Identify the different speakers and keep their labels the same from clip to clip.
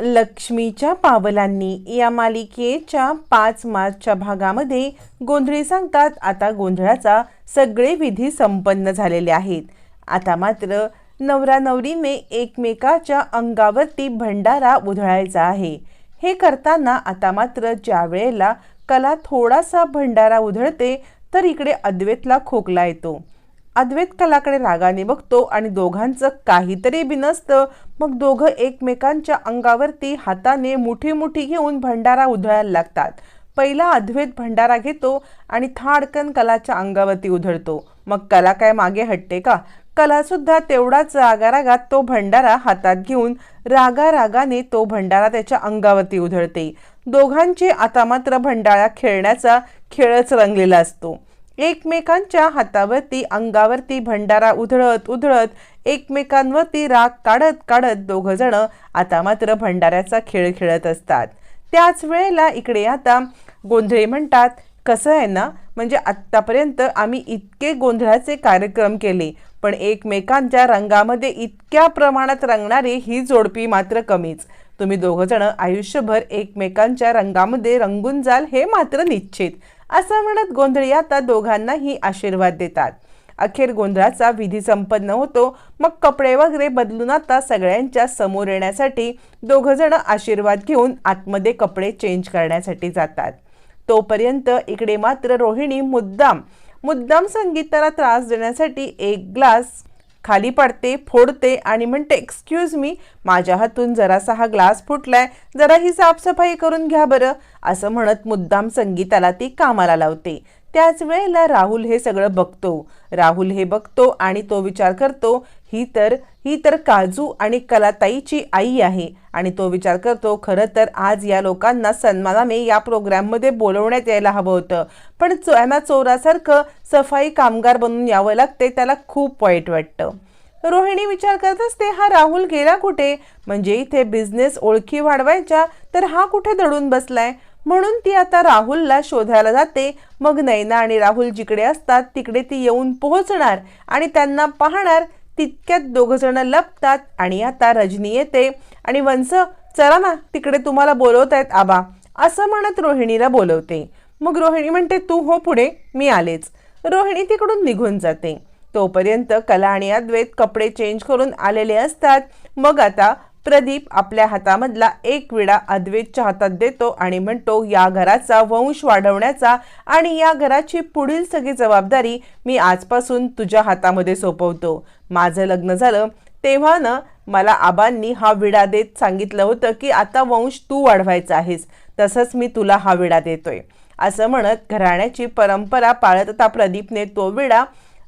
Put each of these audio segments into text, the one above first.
Speaker 1: लक्ष्मीच्या पावलांनी या मालिकेच्या पाच मार्चच्या भागामध्ये गोंधळे सांगतात. आता गोंधळाचा सगळे विधी संपन्न झालेले आहेत. आता मात्र नवरा नवरीने एकमेकाच्या अंगावरती भंडारा उधळायचा आहे. हे करताना आता मात्र ज्या वेळेला कला थोडासा भंडारा उधळते तर इकडे अद्वैतला खोकला येतो. अद्वैत कलाकडे रागाने बघतो आणि दोघांचं काहीतरी बिनसतं मग दोघं एकमेकांच्या अंगावरती हाताने मुठी मुठी घेऊन भंडारा उधळायला लागतात. पहिला अद्वैत भंडारा घेतो आणि थाडकन कलाच्या अंगावरती उधळतो. मग कला काय मागे हटते का? कलासुद्धा तेवढाच रागारागात तो भंडारा हातात घेऊन रागारागाने तो भंडारा त्याच्या अंगावरती उधळते. दोघांची आता मात्र भंडारा खेळण्याचा खेळच रंगलेला असतो. एकमेकांच्या हातावरती अंगावरती भंडारा उधळत उधळत एकमेकांवरती राग काढत काढत दोघंजणं आता मात्र भंडाऱ्याचा खेळ खेळत असतात. त्याच वेळेला इकडे आता गोंधळे म्हणतात कसं आहे ना म्हणजे आत्तापर्यंत आम्ही इतके गोंधळाचे कार्यक्रम केले पण एकमेकांच्या रंगामध्ये इतक्या प्रमाणात रंगणारी ही जोडपी मात्र कमीच. तुम्ही दोघंजणं आयुष्यभर एकमेकांच्या रंगामध्ये रंगून जाल हे मात्र निश्चित. असं म्हणत गोंधळी आता दोघांनाही आशीर्वाद देतात. अखेर गोंधळाचा विधी संपन्न होतो. मग कपडे वगैरे बदलून आता सगळ्यांच्या समोर येण्यासाठी दोघं जण आशीर्वाद घेऊन आतमध्ये कपडे चेंज करण्यासाठी जातात. तोपर्यंत इकडे मात्र रोहिणी मुद्दाम. मुद्दाम संगीताला त्रास देण्यासाठी एक ग्लास खाली पडते फोडते आणि म्हणते एक्सक्यूज मी माझ्या हातून जरासा हा ग्लास फुटलाय जरा ही साफसफाई करून घ्या बरं असं म्हणत मुद्दाम संगीताला ती कामाला लावते. त्याच वेळेला राहुल हे सगळं बघतो. राहुल हे बघतो आणि तो विचार करतो ही तर ही तर काजू आणि कलाताईची आई आहे. आणि तो विचार करतो खरं तर आज या लोकांना सन्मानाने या प्रोग्राममध्ये बोलवण्यात यायला हवं होतं. पण चोऱ्यांना चोरासारखं सफाई कामगार बनून यावं लागते त्याला खूप वाईट वाटतं. रोहिणी विचार करत असते हा राहुल गेला कुठे? म्हणजे इथे बिझनेस ओळखी वाढवायच्या तर हा कुठे दडून बसलाय? म्हणून ती आता राहुलला शोधायला जाते. मग नैना आणि राहुल जिकडे असतात तिकडे ती येऊन पोहोचणार आणि त्यांना पाहणार. तितक्यात दोघंजणं लपतात आणि आता रजनी येते आणि वंस चला ना तिकडे तुम्हाला बोलवत आहेत आबा असं म्हणत रोहिणीला बोलवते. मग रोहिणी म्हणते तू हो पुढे मी आलेच. रोहिणी तिकडून निघून जाते. तोपर्यंत कला आणि अद्वैत कपडे चेंज करून आलेले असतात. मग आता प्रदीप आपल्या हातामधला एक विडा अद्वैतच्या हातात देतो आणि म्हणतो या घराचा वंश वाढवण्याचा आणि या घराची पुढील सगळी जबाबदारी मी आजपासून तुझ्या हातामध्ये सोपवतो. माझं लग्न झालं तेव्हा ना मला आबांनी हा विडा देत सांगितलं होतं की आता वंश तू वाढवायचा आहेस तसंच मी तुला हा विडा देतोय. असं म्हणत घराण्याची परंपरा पाळत आता प्रदीपने तो विडा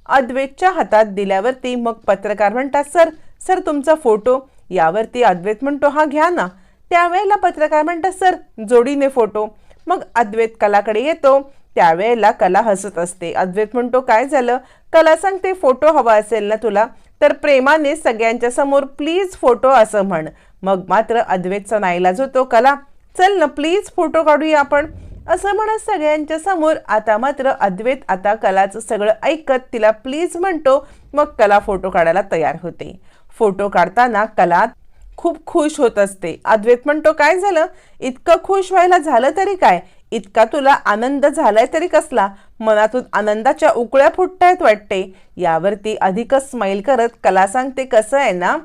Speaker 1: अद्वैतच्या हातात दिल्यावरती मग पत्रकार म्हणतात सर सर तुमचा फोटो यावरती अद्वैत म्हणतो हा घ्या ना. त्यावेळेला पत्रकार म्हणतात सर जोडीने फोटो. मग अद्वैत कलाकडे येतो. त्यावेळेला कला हसत असते. अद्वैत म्हणतो काय झालं? कला सांगते फोटो हवा असेल ना तुला तर प्रेमाने सगळ्यांच्या समोर प्लीज फोटो असं म्हण. मग मात्र अद्वैतचा नाईलाज होतो कला चल ना प्लीज फोटो काढूया आपण. असं म्हणत सगळ्यांच्या समोर आता मात्र अद्वैत आता कलाचं सगळं ऐकत तिला प्लीज म्हणतो. मग कला फोटो काढायला तयार होते. फोटो काढताना कला खूप खुश होत असते. अद्वैत म्हणतो काय झालं? इतकं खुश व्हायला झालं तरी काय? इतका तुला आनंद झालाय तरी कसला? मनातून आनंदाच्या उकळ्या फुटतायत वाटते. यावरती अधिकच स्माईल करत कला सांगते कसं आहे ना?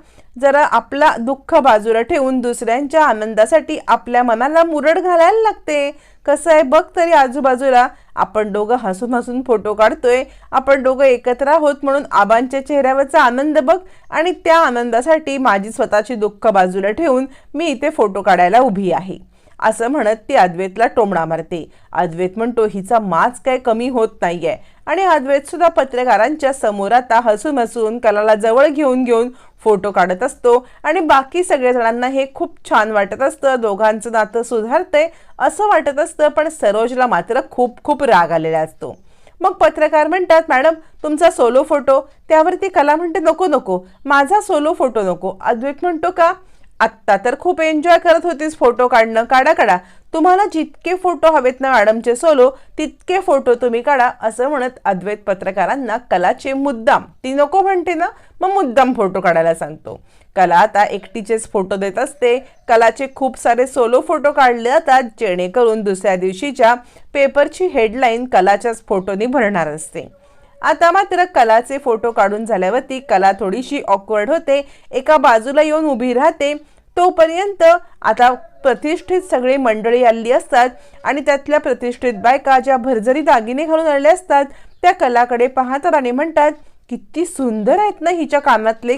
Speaker 1: जरा आपला दुःख बाजूला ठेवून दुसऱ्यांच्या आनंदासाठी आपल्या मनाला मुरड घालायला लागते. कसं आहे बघ तरी आजूबाजूला. आपण दोघं हसून हसून फोटो काढतोय. आपण दोघं एकत्र आहोत म्हणून आबांच्या चेहऱ्यावरचा आनंद बघ. आणि त्या आनंदासाठी माझी स्वतःची दुःख बाजूला ठेवून मी इथे फोटो काढायला उभी आहे. असं म्हणत ती अद्वैतला टोमणा मारते. अद्वैत म्हणतो हिचा माज काय कमी होत नाहीये. आणि अद्वैत सुद्धा पत्रकारांच्या समोर आता हसून हसून कलाला जवळ घेऊन घेऊन फोटो काढत असतो आणि बाकी सगळ्या जणांना हे खूप छान वाटत असतं दोघांचं नातं सुधारतंय असं वाटत असतं पण सरोजला मात्र खूप खूप राग आलेला असतो. मग पत्रकार म्हणतात मॅडम तुमचा सोलो फोटो. त्यावरती कला म्हणते नको नको माझा सोलो फोटो नको. अद्वैत म्हणतो का? आत्ता तर खूप एन्जॉय करत होतीस फोटो काढणं. काढा काढा. तुम्हाला जितके फोटो हवेत ना मॅडमचे सोलो तितके फोटो तुम्ही काढा असं म्हणत अद्वैत पत्रकारांना कलाचे मुद्दाम. ती नको म्हणते ना मग मुद्दाम फोटो काढायला सांगतो. कला आता एकटीचेच फोटो देत असते. कलाचे खूप सारे सोलो फोटो काढले जातात जेणेकरून दुसऱ्या दिवशीच्या पेपरची हेडलाईन कलाच्याच फोटोनी भरणार असते. आता मात्र कलाचे फोटो काढून झाल्यावरती कला थोडीशी ऑकवर्ड होते. एका बाजूला येऊन उभी राहते. तोपर्यंत आता प्रतिष्ठित सगळे मंडळी आली असतात आणि त्यातल्या प्रतिष्ठित बायका ज्या भरजरी दागिने घालून आलेल्या असतात त्या कलाकडे पाहतात आणि म्हणतात किती सुंदर आहेत ना हिच्या कामातले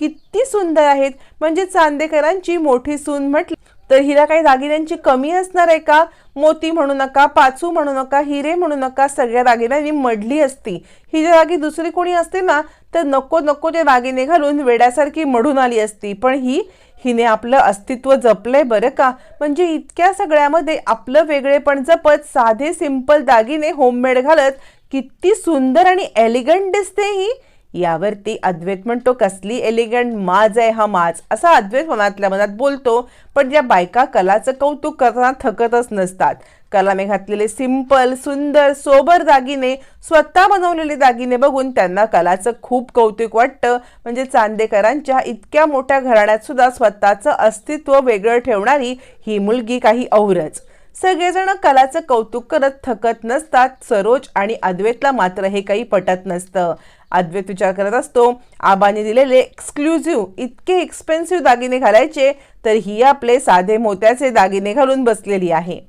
Speaker 1: किती सुंदर आहेत. म्हणजे चांदेकरांची मोठी सून म्हटली तर हिला काही दागिन्यांची कमी असणार आहे का? मोती म्हणू नका पाचू म्हणू नका हिरे म्हणू नका सगळ्या दागिन्यांनी मडली असती. ही जागी दुसरी कोणी असते ना तर नको नको ते दागिने घालून वेड्यासारखी मढून आली असती. पण ही हिने आपलं अस्तित्व जपलंय बरं का? म्हणजे इतक्या सगळ्यामध्ये आपलं वेगळेपण जपत साधे सिंपल दागिने होममेड घालत किती सुंदर आणि एलिगंट दिसते ही. यावरती अद्वैत म्हणतो कसली एलिगंट माज आहे हा माज असा अद्वैत मनातल्या मनात बोलतो. पण या बायका कलाचं कौतुक करताना थकतच नसतात. कलाने घातलेले सिंपल सुंदर सोबर दागिने स्वतः बनवलेले दागिने बघून त्यांना कलाचं खूप कौतुक वाटतं. म्हणजे चांदेकरांच्या इतक्या मोठ्या घराण्यात सुद्धा स्वतःचं अस्तित्व वेगळं ठेवणारी ही मुलगी काही औरच. सगळेजण कलाचं कौतुक करत थकत नसतात. सरोज आणि अद्वैतला मात्र हे काही पटत नसतं. अद्वैत विचार करत असतो आबाने दिलेले एक्सक्लुझिव्ह इतके एक्सपेन्सिव्ह दागिने घालायचे तर ही आपले साधे मोत्याचे दागिने घालून बसलेली आहे.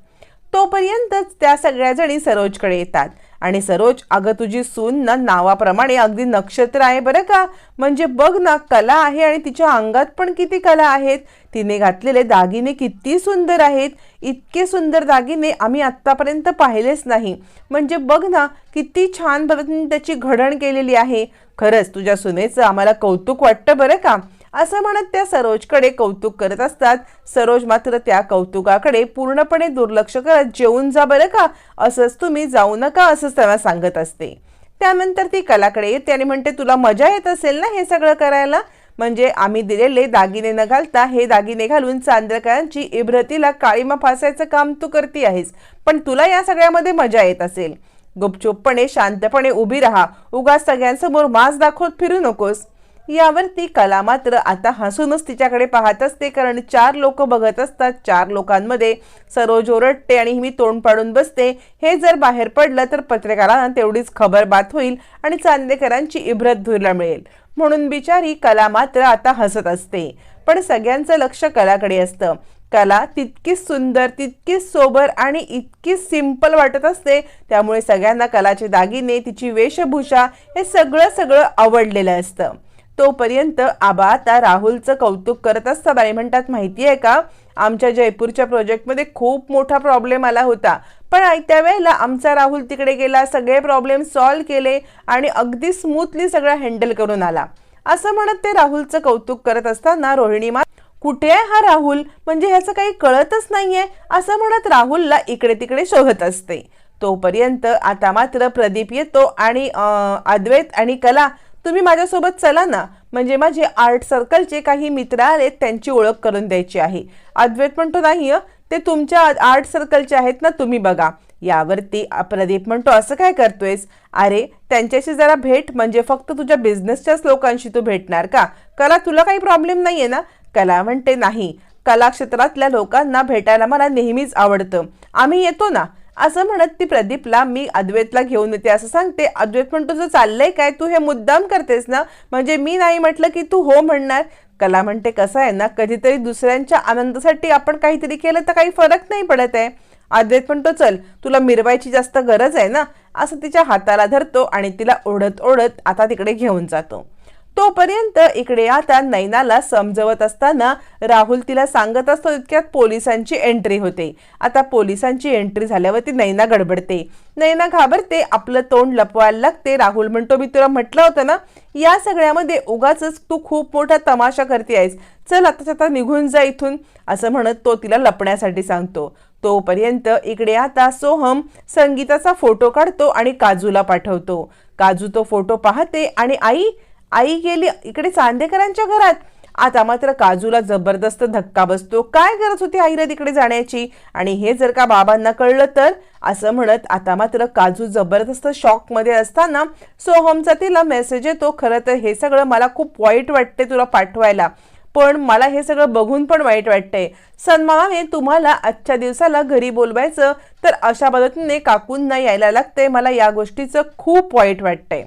Speaker 1: तोपर्यंतच त्या सगळ्याजणी सरोजकडे येतात. आणि सरोज अगं तुझी सून ना नावाप्रमाणे अगदी नक्षत्र आहे बरं का? म्हणजे बघ ना कला आहे आणि तिच्या अंगात पण किती कला आहेत. तिने घातलेले दागिने किती सुंदर आहेत. इतके सुंदर दागिने आम्ही आत्तापर्यंत पाहिलेच नाही. म्हणजे बघ ना किती छान पद्धतीने त्याची घडण केलेली आहे. खरंच तुझ्या सुनेचं आम्हाला कौतुक वाटतं बरं का? असं म्हणत त्या सरोजकडे कौतुक करत असतात. सरोज मात्र त्या कौतुकाकडे पूर्णपणे दुर्लक्ष करत जेवून जा बरं का असंच तुम्ही जाऊ नका असंच त्यांना सांगत असते. त्यानंतर ती कलाकडे येते आणि म्हणते तुला मजा येत असेल ना हे सगळं करायला? म्हणजे आम्ही दिलेले दागिने न घालता हे दागिने घालून चांद्रकरांची इब्रतीला काळीमा फासायचं काम तू करती आहेस पण तुला या सगळ्यामध्ये मजा येत असेल. गुपचूपपणे शांतपणे उभी राहा. उगाच सगळ्यांसमोर मास दाखवत फिरू नकोस. यावर ती कला मात्र आता हसूनच तिच्याकडे पाहत असते कारण चार लोक बघत असतात. चार लोकांमध्ये सरोज ओरडते आणि मी तोंड पाडून बसते. हे जर बाहेर पडलं तर पत्रकारांना तेवढीच खबर बात होईल आणि चांदेकरांची इब्रत धुरला मिळेल. म्हणून बिचारी कला मात्र आता हसत असते. पण सगळ्यांचं लक्ष कलाकडे असतं. कला तितकीच सुंदर तितकीच सोबर आणि इतकी सिंपल वाटत असते. त्यामुळे सगळ्यांना कलाचे दागिने तिची वेशभूषा हे सगळं सगळं आवडलेलं असतं. तोपर्यंत आबा आता राहुलचं कौतुक करत असतात आणि म्हणतात माहिती आहे का आमच्या जयपूरच्या प्रोजेक्टमध्ये खूप मोठा प्रॉब्लेम आला होता. पण आयत्या वेळेला आमचा राहुल तिकडे गेला सगळे प्रॉब्लेम सॉल्व्ह केले आणि अगदी स्मूथली सगळं हँडल करून आला. असं म्हणत ते राहुलचं कौतुक करत असताना रोहिणी मा कुठे आहे हा राहुल? म्हणजे ह्याचं काही कळतच नाहीये. असं म्हणत राहुलला इकडे तिकडे शोधत असते. तोपर्यंत आता मात्र प्रदीप येतो आणि अद्वैत आणि कला तुम्ही माझ्यासोबत चला ना. म्हणजे माझे आर्ट सर्कलचे काही मित्र आलेत त्यांची ओळख करून द्यायची आहे. अद्वैत म्हणतो नाही ते तुमच्या आर्ट सर्कलचे आहेत ना तुम्ही बघा. यावरती प्रदीप म्हणतो असं काय करतोयस? अरे त्यांच्याशी जरा भेट म्हणजे फक्त तुझ्या बिझनेसच्याच लोकांशी तू भेटणार का? कला तुला काही प्रॉब्लेम नाही आहे ना? कला म्हणते नाही. कलाक्षेत्रातल्या लोकांना भेटायला मला नेहमीच आवडतं. आम्ही येतो ना. असं म्हणत ती प्रदीपला मी अद्वैतला घेऊन येते असं सांगते. अद्वैत पण तुझं चाललंय काय? तू हे मुद्दाम करतेस ना? म्हणजे मी नाही म्हटलं की तू हो म्हणणार? कला म्हणते कसं आहे ना कधीतरी दुसऱ्यांच्या आनंदासाठी आपण काहीतरी केलं तर काही फरक नाही पडत आहे. अद्वैत म्हणतो चल तुला मिरवायची जास्त गरज आहे ना? असं तिच्या हाताला धरतो आणि तिला ओढत ओढत आता तिकडे घेऊन जातो. तोपर्यंत इकडे आता नैनाला समजवत असताना राहुल तिला सांगत असतो इतक्यात पोलिसांची एंट्री होते. आता पोलिसांची एंट्री झाल्यावरती नैना गडबडते. नैना घाबरते आपलं तोंड लपवायला लागते. राहुल म्हणतो मी तुला म्हटलं होतं ना या सगळ्यामध्ये उगाच तू खूप मोठा तमाशा करते आहेस. चल आता आता निघून जा इथून असं म्हणत तो तिला लपण्यासाठी सांगतो. तोपर्यंत इकडे आता सोहम संगीताचा फोटो काढतो आणि काजूला पाठवतो. काजू तो फोटो पाहते आणि आई आई गेली इकडे चांदेकरांच्या घरात. आता मात्र काजूला जबरदस्त धक्का बसतो. काय गरज होती आईला तिकडे जाण्याची? आणि हे जर का बाबांना कळलं तर? असं म्हणत आता मात्र काजू जबरदस्त शॉकमध्ये असताना सोहमचा तिला मेसेज येतो. खरं तर हे सगळं मला खूप वाईट वाटते तुला पाठवायला. पण मला हे सगळं बघून पण वाईट वाटतंय. सन्मामाने तुम्हाला आजच्या दिवसाला घरी बोलवायचं तर अशा पद्धतीने काकूंना यायला लागते मला या गोष्टीचं खूप वाईट वाटतंय.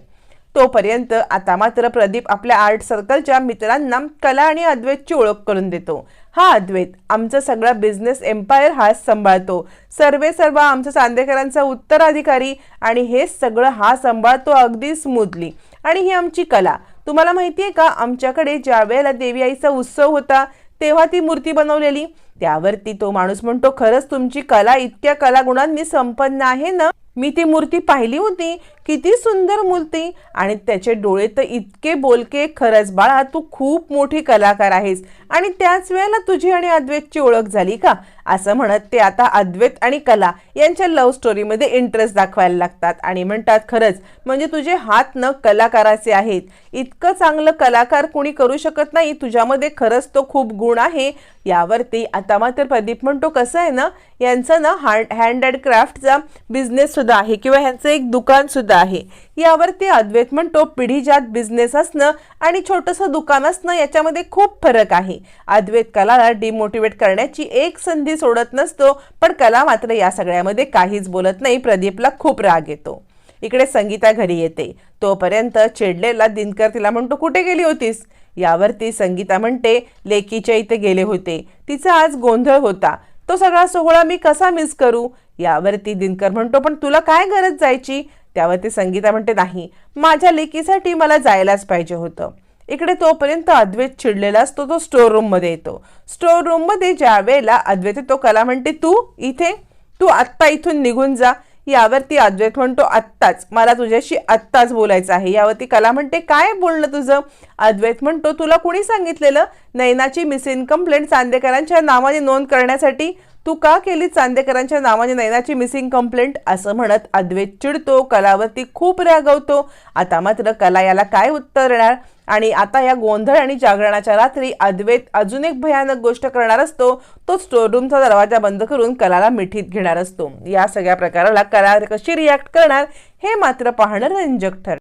Speaker 1: तोपर्यंत आता मात्र प्रदीप आपल्या आर्ट सर्कलच्या मित्रांना कला आणि अद्वैतची ओळख करून देतो. हा अद्वैत आमचा सगळा बिझनेस एम्पायर हाच सांभाळतो. सर्वे सर्व आमच्या चांदेकरांचा उत्तराधिकारी आणि हे सगळं हा सांभाळतो अगदी स्मूथली आणि ही आमची कला. तुम्हाला माहिती आहे का आमच्याकडे ज्या वेळेला देवी आईचा उत्सव होता तेव्हा ती मूर्ती बनवलेली. त्यावरती तो माणूस म्हणतो खरंच तुमची कला इतक्या कलागुणांनी संपन्न आहे ना? मी ती मूर्ती पाहिली होती. किती सुंदर मूर्ती. आणि त्याचे डोळे तर इतके बोलके खरंच बाळा तू खूप मोठी कलाकार आहेस. आणि त्याच वेळेला तुझी आणि अद्वैतची ओळख झाली का? असं म्हणत ते आता अद्वैत आणि कला यांच्या लव्ह स्टोरीमध्ये इंटरेस्ट दाखवायला लागतात. आणि म्हणतात खरंच म्हणजे तुझे हात न कलाकाराचे आहेत. इतकं चांगलं कलाकार कोणी करू शकत नाही. तुझ्यामध्ये खरंच तो खूप गुण आहे. यावरती आता मात्र प्रदीप म्हणतो कसं आहे ना? यांचं ना हँड हँड अँड क्राफ्टचा बिझनेससुद्धा आहे. किंवा ह्यांचं एक दुकानसुद्धा मुद्दा आहे. यावरती अद्वैत म्हणतो पिढीजात बिझनेस असणं आणि छोटंसं दुकान असणं याच्यामध्ये खूप फरक आहे. अद्वैत कलाला डिमोटिवेट करण्याची एक संधी सोडत नसतो पण कला मात्र या सगळ्यामध्ये काहीच बोलत नाही प्रदीपला खूप राग येतो. इकडे संगीता घरी येते. तोपर्यंत चिडलेला दिनकर तिला म्हणतो कुठे गेली होतीस? यावरती संगीता म्हणते लेकीच्या इथे गेले होते. तिचा आज गोंधळ होता. तो सगळा सोहळा मी कसा मिस करू? यावरती दिनकर म्हणतो पण तुला काय गरज जायची? त्यावरती संगीता म्हणते नाही माझ्या लेकीसाठी मला जायलाच पाहिजे होतं. इकडे तोपर्यंत अद्वैत चिडलेला असतो तो स्टोर रूममध्ये येतो. स्टोर रूममध्ये ज्या वेळेला अद्वैत तो कला म्हणते तू इथे तू आत्ता इथून निघून जा. यावरती अद्वैत म्हणतो आत्ताच मला तुझ्याशी आत्ताच बोलायचं आहे. यावरती कला म्हणते काय बोलणं तुझं? अद्वैत म्हणतो तुला कुणी सांगितलेलं? नैनाची मिसिंग कंप्लेंट चांदेकरांच्या नावाने नोंद करण्यासाठी तू का केली चांदेकरांच्या नावाने नैनाची मिसिंग कंप्लेंट असं म्हणत अद्वैत चिडतो कलावरती खूप रागवतो. आता मात्र कला याला काय उत्तर देणार? आणि आता या गोंधळ आणि जागरणाच्या रात्री अद्वैत अजून एक भयानक गोष्ट करणार असतो. तो स्टोर रूमचा दरवाजा बंद करून कलाला मिठीत घेणार असतो. या सगळ्या प्रकाराला कला कशी रिॲक्ट करणार हे मात्र पाहणं रंजक ठरणार